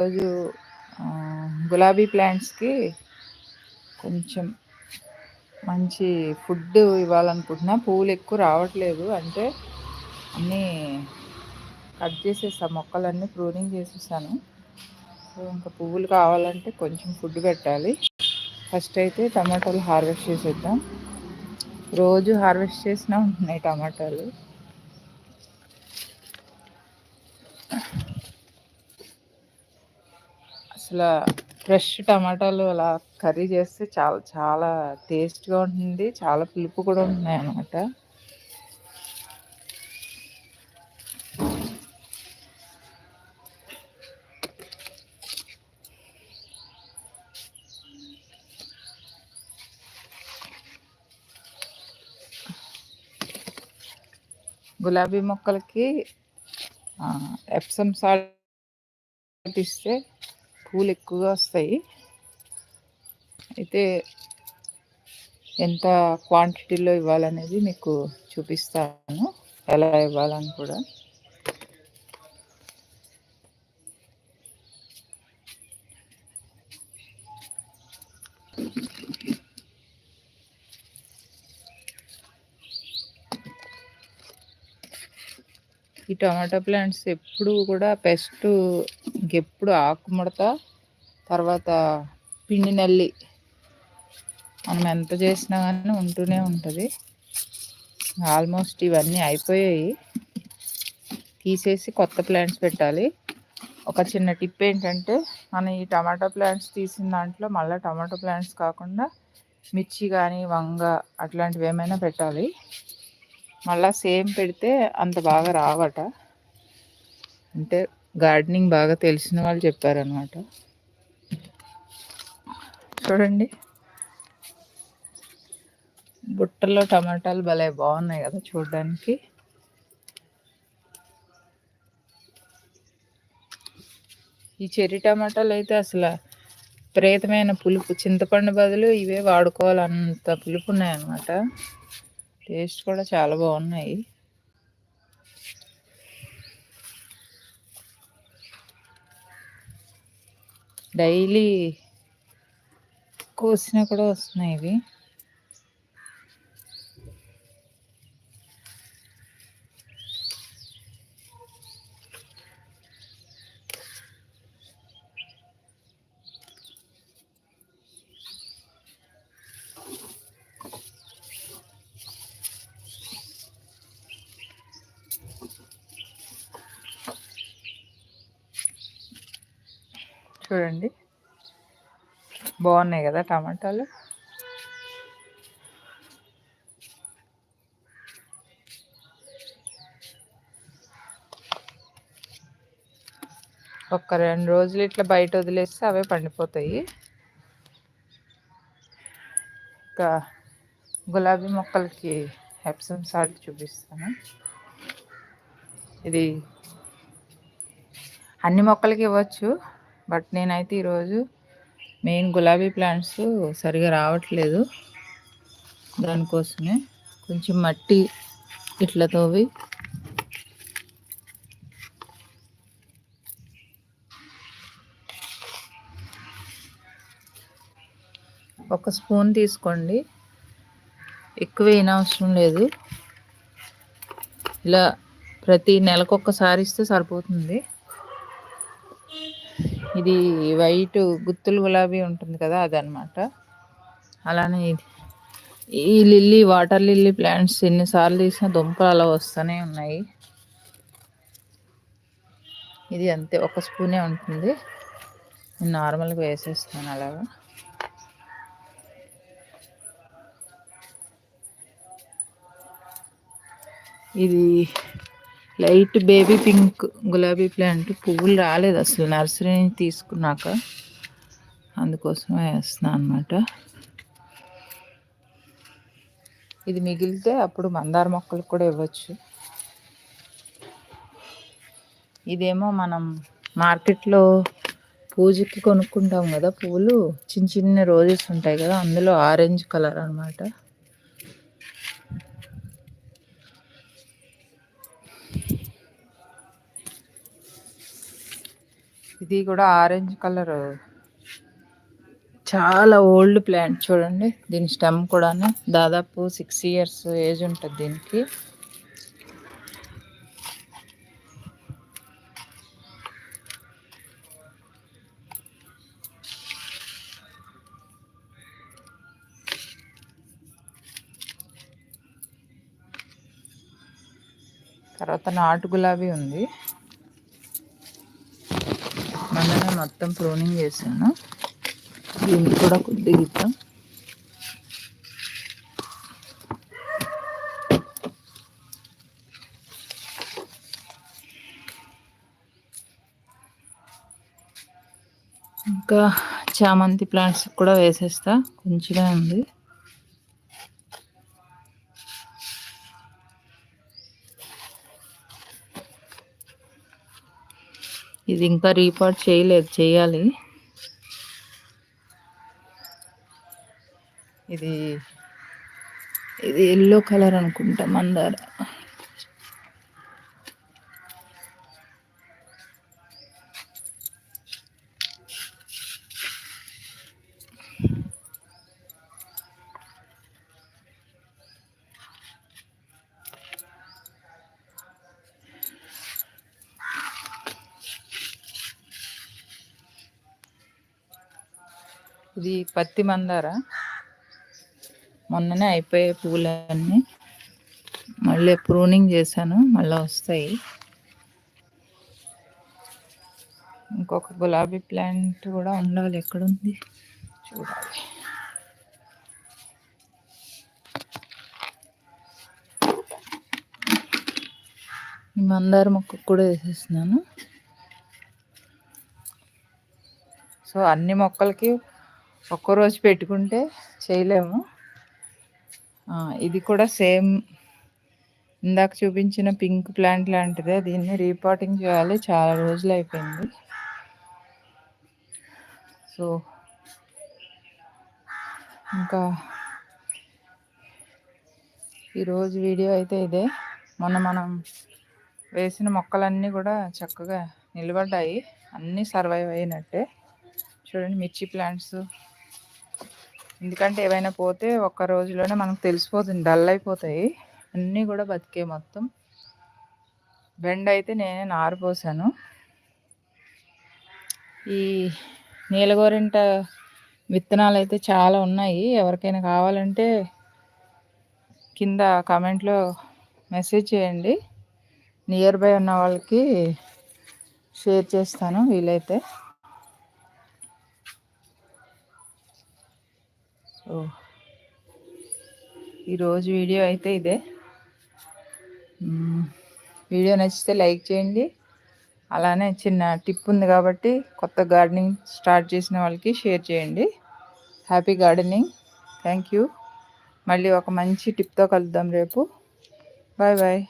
రోజు గులాబీ ప్లాంట్స్కి కొంచెం మంచి ఫుడ్ ఇవ్వాలనుకుంటున్నా. పువ్వులు ఎక్కువ రావట్లేదు. అంటే అన్నీ కట్ చేసేసా మొక్కలన్నీ ప్రూనింగ్ చేసేసాను. సో ఇంకా పువ్వులు కావాలంటే కొంచెం ఫుడ్ పెట్టాలి. ఫస్ట్ అయితే టమాటాలు హార్వెస్ట్ చేసేద్దాం. రోజు హార్వెస్ట్ చేసినా ఉంటున్నాయి టమాటాలు. అసలు ఫ్రెష్ టమాటాలు అలా కర్రీ చేస్తే చాలా చాలా టేస్ట్గా ఉంటుంది చాలా పులుపు కూడా ఉంటున్నాయి అన్నమాట. గులాబీ మొక్కలకి ఎప్సమ్ సాల్ట్ ఇస్తే పూలు ఎక్కువగా వస్తాయి. అయితే ఎంత క్వాంటిటీలో ఇవ్వాలనేది మీకు చూపిస్తాను. ఎలా ఇవ్వాలని కూడా. ఈ టమాటా ప్లాంట్స్ ఎప్పుడు కూడా పెస్ట్ ఇంకెప్పుడు ఆకుముడత తర్వాత పిండి నల్లి మనం ఎంత చేసినా కానీ ఉంటూనే ఉంటుంది. ఆల్మోస్ట్ ఇవన్నీ అయిపోయాయి. తీసేసి కొత్త ప్లాంట్స్ పెట్టాలి. ఒక చిన్న టిప్ ఏంటంటే మనం ఈ టమాటా ప్లాంట్స్ తీసిన దాంట్లో మళ్ళీ టమాటో ప్లాంట్స్ కాకుండా మిర్చి కానీ వంగ అట్లాంటివి ఏమైనా పెట్టాలి. మళ్ళీ సేమ్ పెడితే అంత బాగా రావట. అంటే గార్డెనింగ్ బాగా తెలిసిన వాళ్ళు చెప్పారనమాట చూడండి. బుట్టలో టమాటాలు భలే బాగున్నాయి కదా చూడడానికి. ఈ చెర్రీ టమాటాలు అయితే అసలు ప్రేతమైన పులుపు. చింతపండు బదులు ఇవే వాడుకోవాలంత పులుపు ఉన్నాయన్నమాట. టేస్ట్ కూడా చాలా బాగున్నాయి. డైలీ కోసినా కూడా వస్తున్నాయి ఇవి. చూడండి. బాగున్నాయి కదా టమాటాలు? ఒక రెండు రోజులు ఇట్లా బయట వదిలేస్తే అవే పండిపోతాయి. ఇంకా గులాబీ మొక్కలకి హెప్సమ్ సాల్ట్ చూపిస్తాను. ఇది అన్ని మొక్కలకి ఇవ్వచ్చు. బట్ నేనైతే ఈరోజు మెయిన్ గులాబీ ప్లాంట్స్ సరిగా రావట్లేదు. దానికోసమే కొంచెం మట్టి ఇట్లా తోవి ఒక స్పూన్ తీసుకోండి. ఎక్కువ వేయనవసరం లేదు. ఇలా ప్రతి నెలకు ఒక్కసారి ఇస్తే సరిపోతుంది. ఇది వైట్ గుత్తులు గులాబీ ఉంటుంది కదా అదనమాట అలానే ఇది. ఈ లిల్లీ వాటర్ లిల్లీ ప్లాంట్స్ ఎన్నిసార్లు తీసినా దుంపలు అలా వస్తూనే ఉన్నాయి. ఇది అంతే ఒక స్పూనే ఉంటుంది. నేను నార్మల్గా వేసేస్తాను అలాగా. ఇది లైట్ బేబీ పింక్ గులాబీ ప్లాంట్ పువ్వులు రాలేదు అసలు. నర్సరీ తీసుకున్నాక అందుకోసమే వేస్తున్నా అనమాట ఇది మిగిలితే అప్పుడు మందార మొక్కలు కూడా ఇవ్వచ్చు. ఇదేమో మనం మార్కెట్లో పూజకి కొనుక్కుంటాం కదా పువ్వులు చిన్న చిన్న రోజెస్ ఉంటాయి కదా అందులో ఆరెంజ్ కలర్ అనమాట ఇది కూడా ఆరెంజ్ కలర్. చాలా ఓల్డ్ ప్లాంట్ చూడండి. దీని స్టెమ్ కూడా దాదాపు సిక్స్ ఇయర్స్ ఏజ్ ఉంటుంది దీనికి. తర్వాత నాటు గులాబీ ఉంది మొన్ననే మొత్తం ప్రూనింగ్ చేశాను. దీనికి కూడా కొద్దిగా ఇద్దాం. ఇంకా చామంతి ప్లాంట్స్ కూడా వేసేస్తా. కొంచెమే ఉంది. ఇది ఇంకా రీపార్ట్ చేయలేదు చేయాలి. ఇది ఇది ఎల్లో కలర్ అనుకుంటా మందార. ఇది పత్తి మందార. మొన్ననే అయిపోయే పూలన్నీ మళ్ళీ ప్రూనింగ్ చేశాను మళ్ళీ వస్తాయి. ఇంకొక గులాబీ ప్లాంట్ కూడా ఉండాలి ఎక్కడుంది? చూడాలి. ఈ మందార మొక్క కూడా వేసేస్తున్నాను. సో అన్ని మొక్కలకి ఒక్కరోజు పెట్టుకుంటే చేయలేము. ఇది కూడా సేమ్ ఇందాక చూపించిన పింక్ ప్లాంట్ లాంటిదే దీన్ని రీపాటింగ్ చేయాలి. చాలా రోజులు అయిపోయింది. సో ఇంకా ఈరోజు వీడియో అయితే ఇదే. మొన్న మనం వేసిన మొక్కలన్నీ కూడా చక్కగా నిలబడ్డాయి. అన్నీ సర్వైవ్ అయినట్టే. చూడండి మిర్చి ప్లాంట్స్ ఎందుకంటే ఏవైనా పోతే ఒక్క రోజులోనే మనకు తెలిసిపోతుంది డల్ అయిపోతాయి. అన్నీ కూడా బతికే మొత్తం. బెండ్ అయితే నేనే నారిపోసాను ఈ నీలగోరింట విత్తనాలు అయితే చాలా ఉన్నాయి. ఎవరికైనా కావాలంటే కింద కామెంట్లో మెసేజ్ చేయండి. నియర్ బై ఉన్న వాళ్ళకి షేర్ చేస్తాను వీలైతే సో ఈరోజు వీడియో అయితే ఇదే. వీడియో నచ్చితే లైక్ చేయండి. అలానే చిన్న టిప్ ఉంది కాబట్టి కొత్త గార్డెనింగ్ స్టార్ట్ చేసిన వాళ్ళకి షేర్ చేయండి. Happy gardening. Thank you. మళ్ళీ ఒక మంచి టిప్తో కలుద్దాం రేపు. Bye bye.